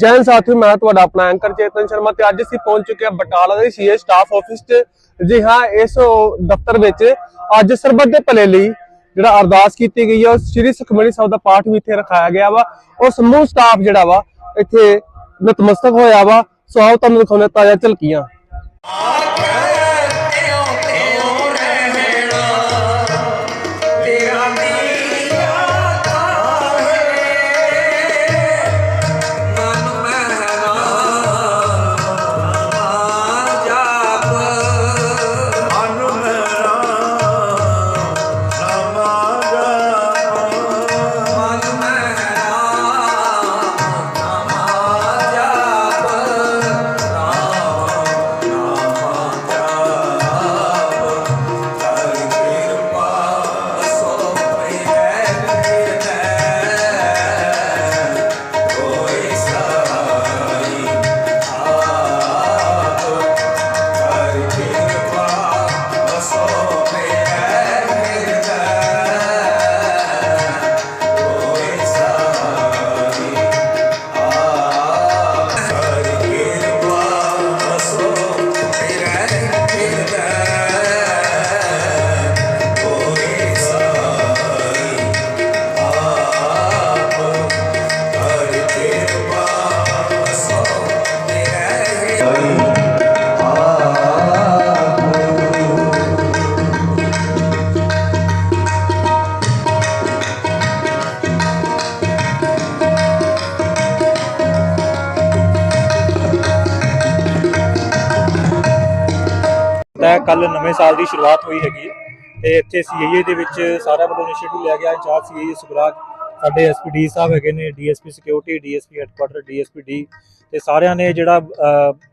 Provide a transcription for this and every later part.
ਜੈਨ ਸਾਥੀਓ, ਮੈਂ ਤੁਹਾਡਾ ਆਪਣਾ ਐਂਕਰ ਚੇਤਨ ਸ਼ਰਮਾ ਤੇ ਅੱਜ ਅਸੀਂ ਪਹੁੰਚ ਚੁੱਕੇ ਹਾਂ ਬਟਾਲਾ ਦੇ ਸੀਏ ਸਟਾਫ ਆਫਿਸ 'ਚ। ਜੀ ਹਾਂ, ਇਸ ਦਫ਼ਤਰ ਵਿੱਚ ਅੱਜ ਸਰਬੱਤ ਦੇ ਭਲੇ ਲਈ ਜਿਹੜਾ ਅਰਦਾਸ ਕੀਤੀ ਗਈ ਹੈ ਉਹ ਸ੍ਰੀ ਸੁਖਮਨੀ ਸਾਹਿਬ ਦਾ ਪਾਠ ਵੀ ਇੱਥੇ ਰਖਾਇਆ ਗਿਆ ਵਾ। ਉਹ ਸਮੂਹ ਸਟਾਫ ਜਿਹੜਾ ਵਾ, ਇੱਥੇ ਨਤਮਸਤਕ ਹੋਇਆ ਵਾ। ਸੋ ਆਓ ਤੁਹਾਨੂੰ ਦਿਖਾਉਂਦੇ ਤਾਜ਼ਾ ਝਲਕੀਆਂ। ਕੱਲ ਨਵੇਂ ਸਾਲ ਦੀ ਸ਼ੁਰੂਆਤ ਹੋਈ ਹੈਗੀ ਹੈ। ਤੇ ਇੱਥੇ ਸੀਆਈਏ ਦੇ ਵਿੱਚ ਸਾਰਿਆਂ ਵੱਲੋਂ ਇਨੀਸ਼ੀਏਟਿਵ ਲਿਆ ਗਿਆ। ਇੰਚਾਰਜ ਸੀਆਈਏ ਸੁਬਰਾਜ ਸਾਡੇ ਐਸਪੀਡੀ ਸਾਹਿਬ ਹੈਗੇ ਨੇ DSP security DSP headquarter DSP D ਤੇ ਸਾਰਿਆਂ ਨੇ ਜਿਹੜਾ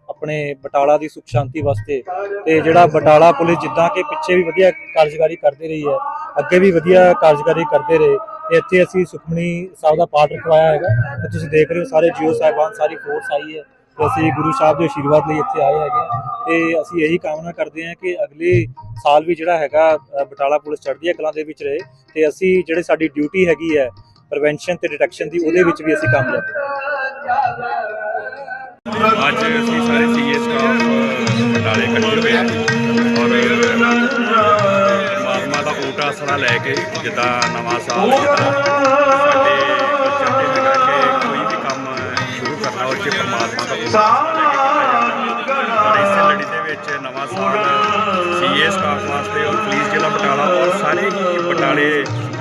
ਆਪਣੇ ਬਟਾਲਾ ਦੀ ਸੁਖ ਸ਼ਾਂਤੀ ਵਾਸਤੇ ਤੇ ਜਿਹੜਾ ਬਟਾਲਾ ਪੁਲਿਸ ਜਿੱਦਾਂ ਕਿ ਪਿੱਛੇ ਵੀ ਵਧੀਆ ਕਾਰਜਕਾਰੀ ਕਰਦੇ ਰਹੀ ਹੈ, ਅੱਗੇ ਵੀ ਵਧੀਆ ਕਾਰਜਕਾਰੀ ਕਰਦੇ ਰਹੇ, ਤੇ ਇੱਥੇ ਅਸੀਂ ਸੁਖਮਨੀ ਸਾਹਿਬ ਦਾ ਪਾਠ ਰਖਵਾਇਆ ਹੈਗਾ। ਤੇ ਤੁਸੀਂ ਦੇਖ ਰਹੇ ਹੋ ਸਾਰੇ ਜੀਓ ਸਾਹਿਬਾਨ, ਸਾਰੀ ਫੋਰਸ ਆਈ ਹੈ। ਅਸੀਂ ਗੁਰੂ ਸਾਹਿਬ ਦੇ ਆਸ਼ੀਰਵਾਦ ਲਈ ਇੱਥੇ ਆਏ ਹੈਗੇ ਹਾਂ ਤੇ ਅਸੀਂ ਇਹੀ ਕਾਮਨਾ ਕਰਦੇ ਹਾਂ ਕਿ ਅਗਲੇ ਸਾਲ ਵੀ ਜਿਹੜਾ ਹੈਗਾ ਬਟਾਲਾ ਪੁਲਿਸ ਚੜ੍ਹਦੀ ਕਲਾਂ ਦੇ ਵਿੱਚ ਰਹੇ ਤੇ ਅਸੀਂ ਜਿਹੜੇ ਸਾਡੀ ਡਿਊਟੀ ਹੈਗੀ ਹੈ ਪ੍ਰੀਵੈਂਸ਼ਨ ਤੇ ਡਿਟੈਕਸ਼ਨ ਦੀ, ਉਹਦੇ ਵਿੱਚ ਵੀ ਅਸੀਂ ਕੰਮ ਹਾਂ। ਅੱਜ ਅਸੀਂ ਸਾਰੇ ਸੀਏ ਸਟਾਫ ਬਟਾਲੇ ਇਕੱਠੇ ਹੋਏ ਔਰ ਪਰਮਾਤਮਾ ਦਾ ਓਟ ਆਸਰਾ ਲੈ ਕੇ ਜਿੱਦਾਂ ਨਵਾਂ ਸਾਲ, ਜਿੱਦਾਂ ਇਸੇ ਲੜੀ ਦੇ ਵਿੱਚ ਨਵਾਂ ਸਾਲ ਸੀਏ ਸਟਾਫ ਵਾਸਤੇ ਔਰ ਪੁਲਿਸ ਜ਼ਿਲ੍ਹਾ ਬਟਾਲਾ ਔਰ ਸਾਰੇ ਹੀ ਬਟਾਲੇ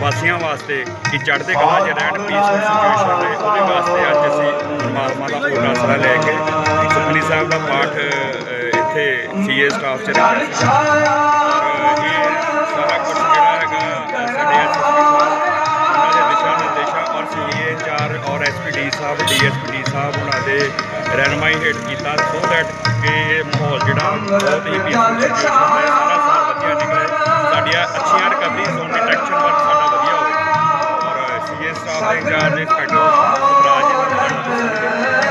ਵਾਸੀਆਂ ਵਾਸਤੇ ਕਿ ਚੜ੍ਹਦੇ ਕਲਾ 'ਚ ਰਹਿਣ ਪੀਸਫੁਲ ਸਿਚੁਏਸ਼ਨ ਰਹੇ ਉਹਦੇ ਵਾਸਤੇ ਅੱਜ ਅਸੀਂ ਪਰਮਾਤਮਾ ਦਾ ਓਟ ਆਸਰਾ ਲੈ ਕੇ ਸੁਖਮਨੀ ਸਾਹਿਬ ਦਾ ਪਾਠ ਅ, ਇੱਥੇ ਸੀਏ ਸਟਾਫ 'ਚ ਰੱਖਿਆ ਸੀ ਇਹ ਸਾਰਾ ਕੁਝ ਜਿਹੜਾ ਰਹਿਨਮਾਈ ਹੇਠ ਕੀਤਾ ਸੋ ਦੈਟ ਕਿ ਇਹ ਮਾਹੌਲ ਜਿਹੜਾ ਬਹੁਤ ਹੀ ਪੀਸਫੁਲ ਸਾਰਾ ਸਾਲ ਵਧੀਆ ਨਿਕਲੇ ਸਾਡੀਆਂ ਅੱਛੀਆਂ ਰਿਕਵਰੀ ਜ਼ੋਨ ਡਿਟੈਕਸ਼ਨ ਵਰਕ ਸਾਡਾ ਵਧੀਆ ਹੋਵੇ ਔਰ ਸੀਏ ਸਟਾਫ ਦੇ ਇੰਚਾਰਜ ਇੰਸਪੈਕਟਰ ਸੁਖਰਾਜ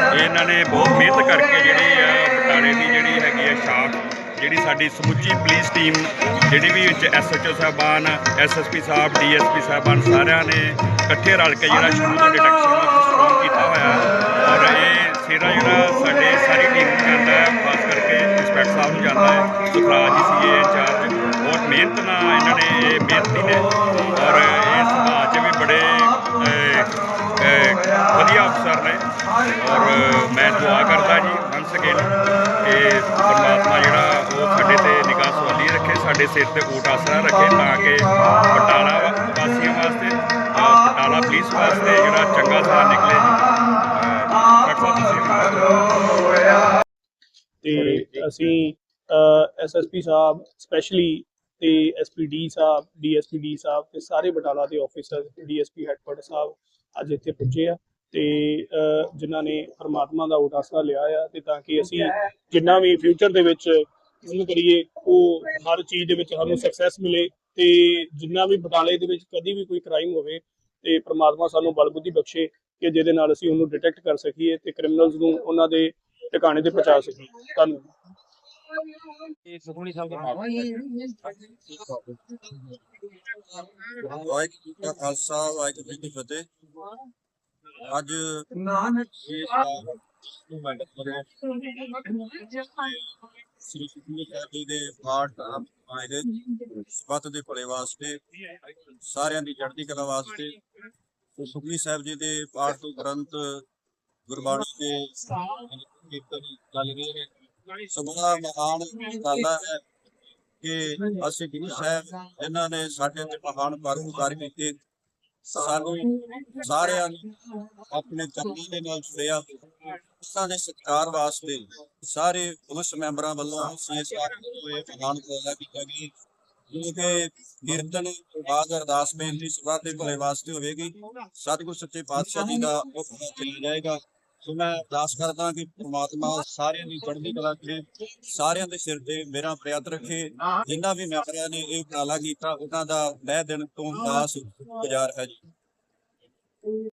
ਜੀ ਇਹਨਾਂ ਨੇ ਬਹੁਤ ਮਿਹਨਤ ਕਰਕੇ ਜਿਹੜੀ ਆ, ਬਟਾਲੇ ਦੀ ਜਿਹੜੀ ਹੈਗੀ ਆ ਸ਼ਾਖ, ਜਿਹੜੀ ਸਾਡੀ ਸਮੁੱਚੀ ਪੁਲਿਸ ਟੀਮ ਜਿਹੜੀ ਵੀ ਵਿੱਚ ਐਸਐਚਓ ਸਾਹਿਬਾਨ ਐਸਐਸਪੀ ਸਾਹਿਬ ਡੀਐਸਪੀ ਸਾਹਿਬਾਨ ਸਾਰਿਆਂ ਨੇ ਇਕੱਠੇ ਰਲ ਕੇ ਜਿਹੜਾ ਸ਼ੁਰੂ ਤੋਂ ਡਿਟੈਕਸ਼ਨ ਹੈ ਸੀ ਇਹ ਇੰਚਾਰਜ ਬਹੁਤ ਮਿਹਨਤ ਨਾਲ ਇਹਨਾਂ ਨੇ ਇਹ ਮਿਹਨਤੀ ਨੇ। ਔਰ ਇਹ ਸਮਾਜ 'ਚ ਵੀ ਬੜੇ ਵਧੀਆ ਅਫਸਰ ਨੇ। ਔਰ ਮੈਂ ਦੁਆ ਕਰਦਾ ਜੀ ਵੰਸ ਅਗੇਨ ਕਿ ਪਰਮਾਤਮਾ ਜਿਹੜਾ ਉਹ ਸਾਡੇ ਤੇ ਨਿਗਾਹ ਸਵਾਲੀ ਰੱਖੇ, ਸਾਡੇ ਸਿਰ ਤੇ ਊਟ ਆਸਰਾ ਰੱਖੇ, ਤਾਂ ਕਿ ਬਟਾਲਾ ਵਾਸੀਆਂ ਵਾਸਤੇ ਬਟਾਲਾ ਪੁਲਿਸ ਵਾਸਤੇ ਜਿਹੜਾ ਚੰਗਾ ਸਾਲ ਨਿਕਲੇ। ਤੇ ਅਸੀਂ ਐਸਐਸਪੀ ਸਾਹਿਬ ਸਪੈਸ਼ਲੀ ਤੇ ਐਸਪੀਡੀ ਸਾਹਿਬ ਡੀਐਸਪੀਡੀ ਸਾਹਿਬ ਤੇ ਸਾਰੇ ਬਟਾਲਾ ਦੇ ਆਫੀਸਰ ਡੀਐਸਪੀ ਹੈਡਕੁਆਟਰ ਸਾਹਿਬ ਅੱਜ ਇੱਥੇ ਪੁੱਜੇ ਆ ਤੇ ਅਹ, ਜਿਨ੍ਹਾਂ ਨੇ ਪਰਮਾਤਮਾ ਦਾ ਉਟਾਸਾ ਲਿਆ ਆ ਤੇ ਤਾਂ ਕਿ ਅਸੀਂ ਜਿੰਨਾ ਵੀ ਫਿਊਚਰ ਦੇ ਵਿੱਚ ਉਹਨੂੰ ਕਰੀਏ ਉਹ ਹਰ ਚੀਜ਼ ਦੇ ਵਿੱਚ ਸਾਨੂੰ ਸਕਸੈਸ ਮਿਲੇ ਤੇ ਜਿੰਨਾ ਵੀ ਬਟਾਲੇ ਦੇ ਵਿੱਚ ਕਦੀ ਵੀ ਕੋਈ ਕ੍ਰਾਈਮ ਹੋਵੇ ਤੇ ਪ੍ਰਮਾਤਮਾ ਸਾਨੂੰ ਬਲਬੁੱਧੀ ਬਖਸ਼ੇ ਕਿ ਜਿਹਦੇ ਨਾਲ ਅਸੀਂ ਉਹਨੂੰ ਡਿਟੈਕਟ ਕਰ ਸਕੀਏ ਤੇ ਕ੍ਰਿਮੀਨਲਸ ਨੂੰ ਉਹਨਾਂ ਦੇ ਟਿਕਾਣੇ ਤੇ ਪਹੁੰਚਾ ਸਕੀਏ। ਧੰਨਵਾਦ। ਵਾਹਿਗੁਰੂ ਜੀ ਕਾ ਖਾਲਸਾ ਵਾਹਿਗੁਰੂ ਜੀ ਕੀ ਫਤਿਹ ਅੱਜ ਇਹ ਸ੍ਰੀ ਗੁਰੂ ਸਾਹਿਬ ਜੀ ਦੇ ਪਾਠ ਆਏ ਦੇ ਸਬਤ ਦੇ ਭਲੇ ਵਾਸਤੇ ਸਾਰਿਆਂ ਦੀ ਚੜ੍ਹਦੀ ਕਲਾ ਵਾਸਤੇ ਤੇ ਸਾਹਿਬ ਜੀ ਦੇ ਪਾਠ ਤੋਂ ਗ੍ਰੰਥ ਗੁਰਬਾਣੀ ਦੇ ਕੀਰਤਨ ਚੱਲ ਰਹੇ ਨੇ ਸਭਾ ਮਹਾਨ ਦਾਦਾ ਹੈ ਕਿ ਅਸੀਂ ਗੁਰੂ ਸਾਹਿਬ ਜਿਨ੍ਹਾਂ ਨੇ ਸਾਡੇ ਤੇ ਮਹਾਨ ਪਰਉਪਕਾਰ ਕੀਤੇ। ਸਾਨੂੰ ਸਾਰਿਆਂ ਨੂੰ ਆਪਣੇ ਚੰਗੀ ਦੇ ਨਾਲ ਜੁੜਿਆ। ਉਹਨਾਂ ਦੇ ਸਤਿਕਾਰ ਵਾਸਤੇ ਸਾਰੇ ਪੁਲਿਸ ਮੈਂਬਰਾਂ ਵੱਲੋਂ ਸੀਐਸਆਰ ਹੋਏ ਮਹਾਨ ਕੋਲਾ ਕੀਤਾ ਗਿਆ ਜੋ ਕਿ ਕੀਰਤਨ ਤੋਂ ਅਰਦਾਸ ਬੇਨਤੀ ਸਭਾ ਦੇ ਭਲੇ ਵਾਸਤੇ ਹੋਵੇਗੀ। ਸਤਿਗੁਰ ਸੱਚੇ ਪਾਤਸ਼ਾਹ ਜੀ ਦਾ ਉਹ ਪੂਰਾ ਜਾਏਗਾ। ਸੋ ਮੈਂ ਅਰਦਾਸ ਕਰਦਾ ਕਿ ਪ੍ਰਮਾਤਮਾ ਸਾਰਿਆਂ ਦੀ ਚੜ੍ਹਦੀ ਕਲਾ ਕਰੇ, ਸਾਰਿਆਂ ਦੇ ਸਿਰ ਤੇ ਮੇਰਾ ਪ੍ਰਿਆਤ ਰੱਖੇ, ਜਿੰਨਾ ਵੀ ਮੈਂਬਰਾਂ ਨੇ ਇਹ ਉਪਰਾਲਾ ਕੀਤਾ, ਉਹਨਾਂ ਦਾ ਲਹਿ ਦਿਨ ਤੋਂ ਦਾਸ ਗੁਜ਼ਾਰ ਹੈ ਜੀ।